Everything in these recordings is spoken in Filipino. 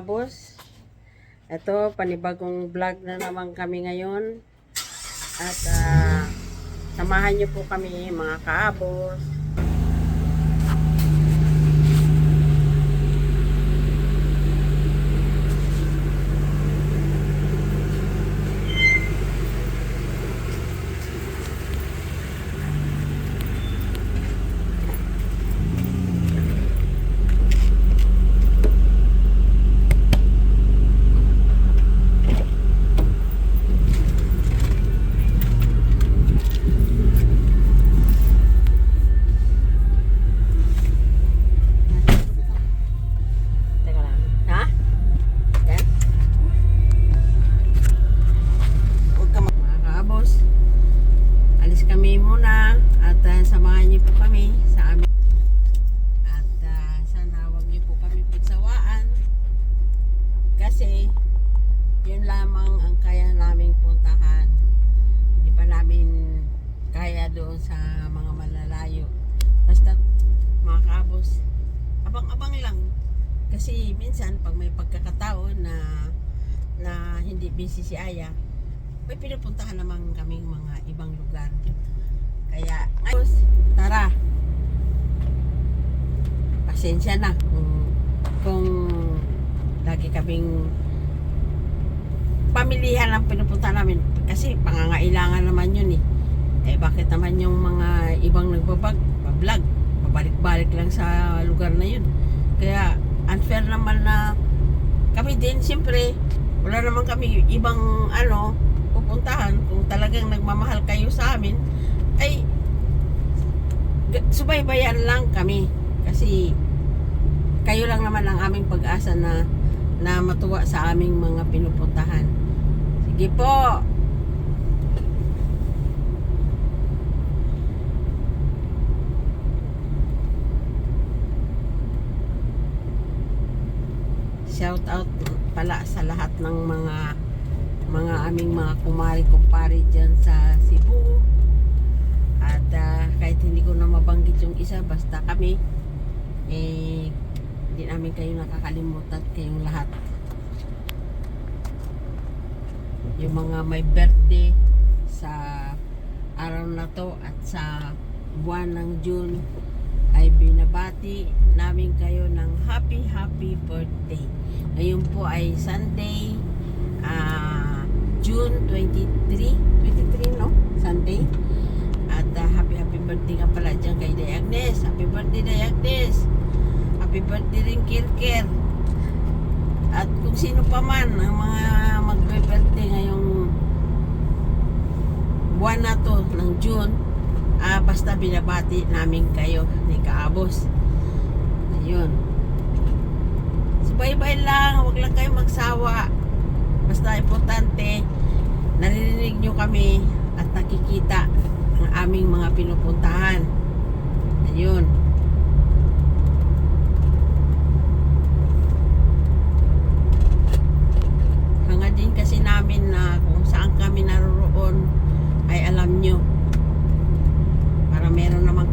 Kabos. Ito, panibagong vlog na naman kami ngayon. At ah, samahan niyo po kami mga kabos. Sa mga malalayo. Basta mga kabos, abang-abang lang. Kasi minsan pag may pagkakataon na na hindi busy si Aya, may pinupuntahan naman kaming mga ibang lugar. Kaya, ngayon, tara. Pasensya na kung, kung lagi kaming pamilihan ang pinupunta namin. Kasi pangangailangan naman yun eh. Eh bakit naman yung mga ibang nagbabag, bablog, babalik-balik lang sa lugar na yun. Kaya unfair naman na kami din, siyempre, wala naman kami ibang ano, pupuntahan. Kung talagang nagmamahal kayo sa amin, ay subaybayan lang kami. Kasi kayo lang naman ang aming pag-asa na na matuwa sa aming mga pinupuntahan. Sige po. Shout out pala sa lahat ng mga mga aming mga kumari kumpari dyan sa Cebu. At ah, kahit hindi ko na mabanggit yung isa, basta kami, eh, hindi namin kayo nakakalimutan kayong lahat. Yung mga may birthday sa araw na to at sa buwan ng June ay binabati namin kayo ng happy happy birthday. Ngayon po ay Sunday, ah, June 23, 23 no? Sunday. At ah, happy happy birthday nga pala dyan kay Day Agnes. Happy birthday Day Agnes. Happy birthday rin Kirkir. At kung sino pa man ang mga magbe-birthday ngayong buwan na to ng June, ah, basta binabati namin kayo Kaabos. Ayun. Subaybay lang, huwag lang kayo magsawa. Basta importante, naririnig nyo kami at nakikita ang aming mga pinupuntahan. Ayun. Hanga din kasi namin na kung saan kami naroroon ay alam nyo.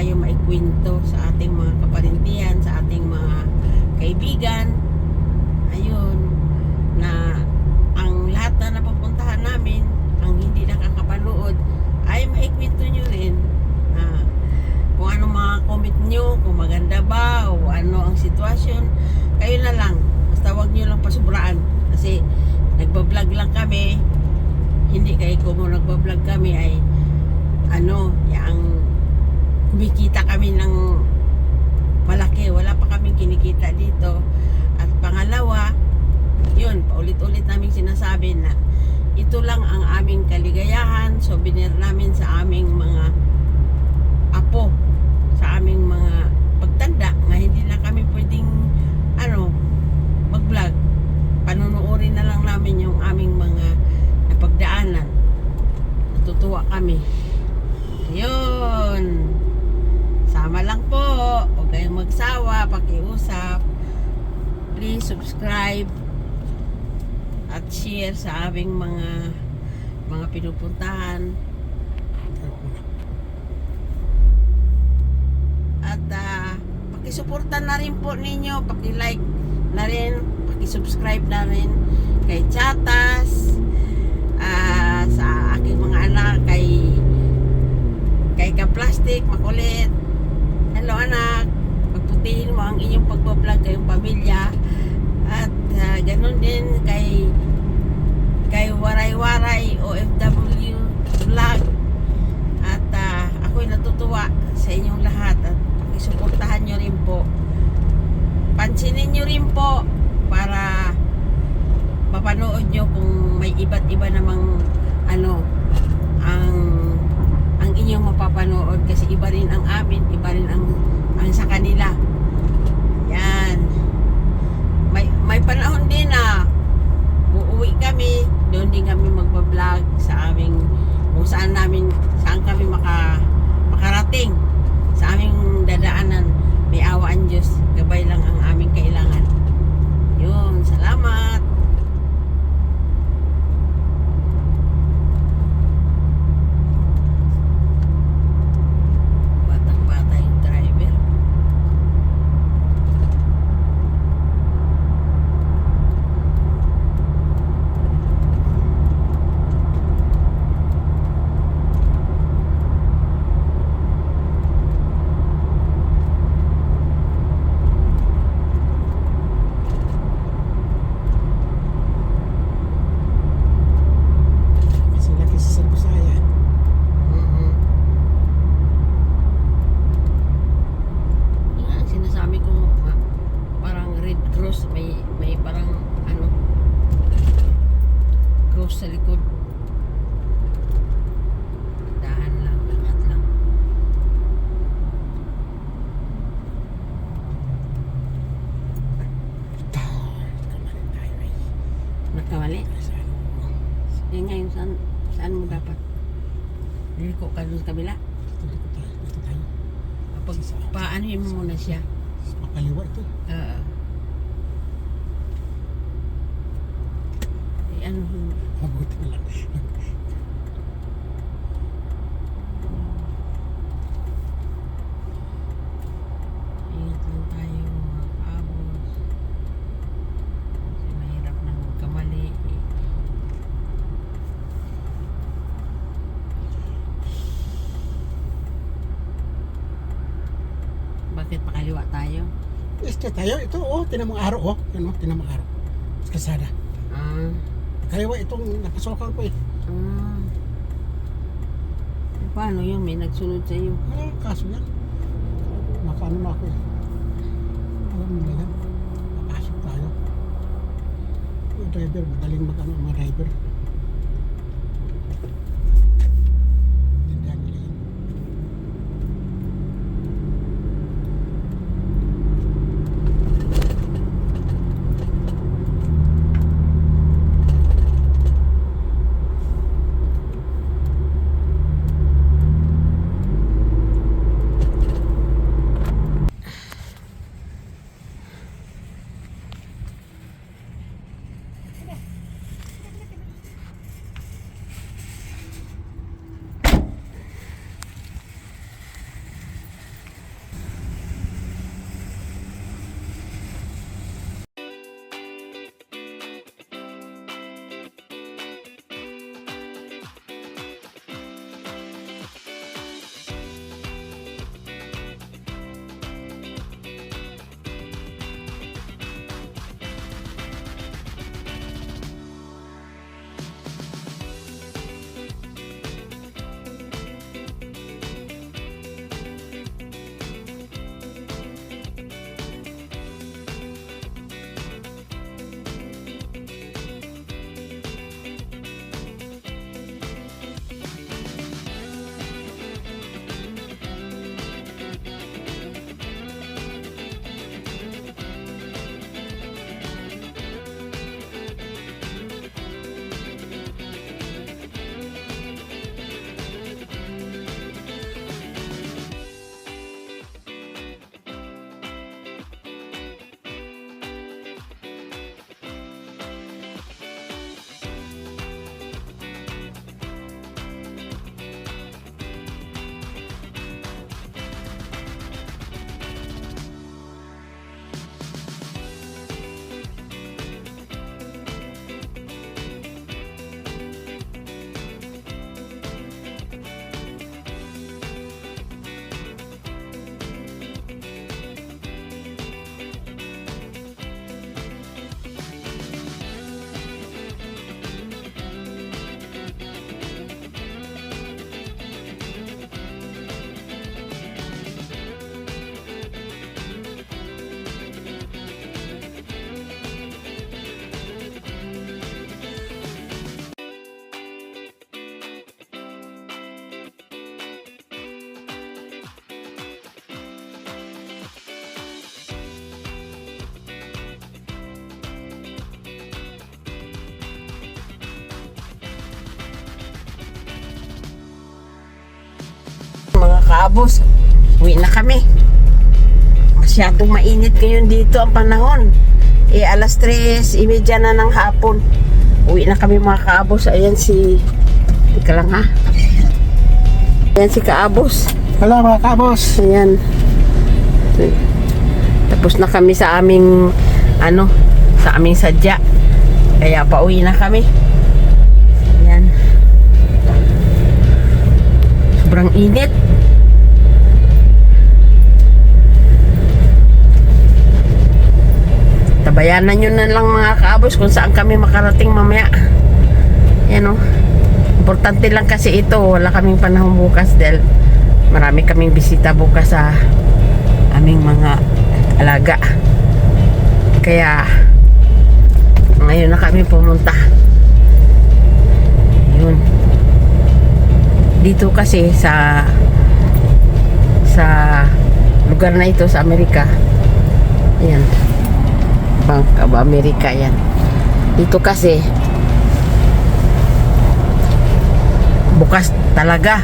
Kayo maikwento sa ating mga kaparintihan, sa ating mga kaibigan. Ayun. Na ang lahat na napupuntahan namin, ang hindi nakakapanood, ay maikwento nyo rin na kung ano mga comment nyo, kung maganda ba, o ano ang sitwasyon, kayo na lang. Basta wag nyo lang pasubraan. Kasi nagbablog lang kami, hindi kayo kung nagbablog kami ay ano, kumikita kami ng malaki. Wala pa kaming kinikita dito. At pangalawa, yun, paulit-ulit naming sinasabi na ito lang ang aming kaligayahan, souvenir namin sa aming mga apo, sa aming mga pagtanda na hindi na kami pwedeng ano, mag-vlog. Panunuorin na lang namin yung aming mga napagdaanan. Natutuwa kami. Yun. Po. Huwag magsawa. Pakiusap. Please subscribe at share sa aming mga mga pinupuntahan. At ah, pakisuporta na rin po ninyo, paki-like na rin, paki-subscribe na rin kay Chatas, ah, sa aking mga anak, kay kay Ka-Plastic, makulit. Hello anak, pagputihin mo ang inyong pagbablog kayong pamilya. At ah, ganun din kay kay Waray Waray OFW vlog. At ah, ako'y natutuwa sa inyong lahat at pakisuportahan nyo rin po. Pansinin nyo rin po para mapanood nyo kung may iba't iba namang ano ang inyong mapapanood kasi iba rin ang amin, iba rin ang ang sa kanila. Yan. May may panahon din na uuwi kami, magba-vlog sa aming kung saan namin saan kami maka makarating sa aming dadaanan. May awa ang Diyos, gabay lang ang aming kailangan. Yun, salamat. Batang bata yung driver. Kasi laki sa Sir Busaya. mm Yan ang sinasabi ko nga, parang Red Cross may may parang ano cross sa likod. Dahan lang, angat lang. Ano. Eh ngayon, saan, saan mo dapat? Liliko ka dun sa kabila. Dito tayo. Dito tayo. Kapag paanohin mo muna siya. Makaliwa ito. Oo. Eh, ano, Mabuti na lang. ingat lang tayo mga kabos. Kasi mahirap na magkamali. eh. Bakit pakaliwa tayo? Este tayo. Ito oh. Tinamang araw oh. Yan oh. Tinamang araw. Sa kasada. Ah, Kaliwa itong napasokan ko eh. ah. Paano yun? May nagsunod sa iyo. Ah, kaso yan. Makaano na ako eh. Alam nila yan. Papasok tayo. Yung driver, magaling mag-ano mga driver. Kaabos. Uwi na kami. Masyadong mainit ngayon dito ang panahon. Eh, alas 3, imedya na ng hapon. Uwi na kami mga kaabos. Ayan si... Teka lang ha. Ayan si kaabos. Wala mga kabos. Ayan. Tapos na kami sa aming ano, sa aming sadya. Kaya pauwi na kami. Ayan. Sobrang init. Tabayanan nyo na lang mga kaabos kung saan kami makarating mamaya. Yan o. Importante lang kasi ito. Wala kaming panahon bukas dahil marami kaming bisita bukas sa aming mga alaga. Kaya ngayon na kami pumunta. Yun. Dito kasi sa sa lugar na ito sa Amerika. Ayan. Bank of America yan. Dito kasi bukas talaga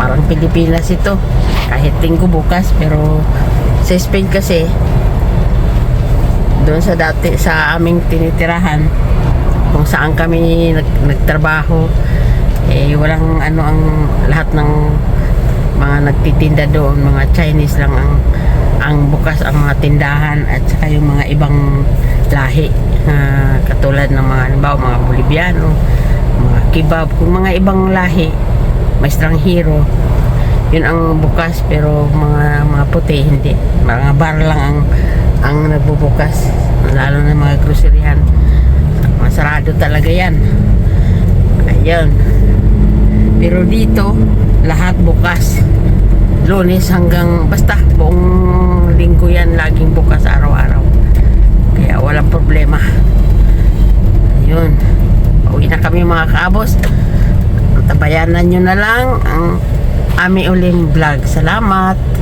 parang Pilipinas ito kahit linggo bukas pero sa Spain kasi doon sa dati sa aming tinitirahan kung saan kami nag, nagtrabaho eh walang ano ang lahat ng mga nagtitinda doon mga Chinese lang ang ang bukas ang mga tindahan at saka yung mga ibang lahi na katulad ng mga halimbawa mga Boliviano mga kebab kung mga ibang lahi may hero yun ang bukas pero mga mga puti hindi. Mga bar lang ang ang nagbubukas lalo na mga groceryhan. Masarado talaga yan. Ayun. Pero dito lahat bukas. Lunes hanggang basta buong linggo yan laging bukas araw-araw. Kaya walang problema. Ayun. Uwi na kami mga kaabos. Tabayanan nyo na lang ang ami uling vlog. Salamat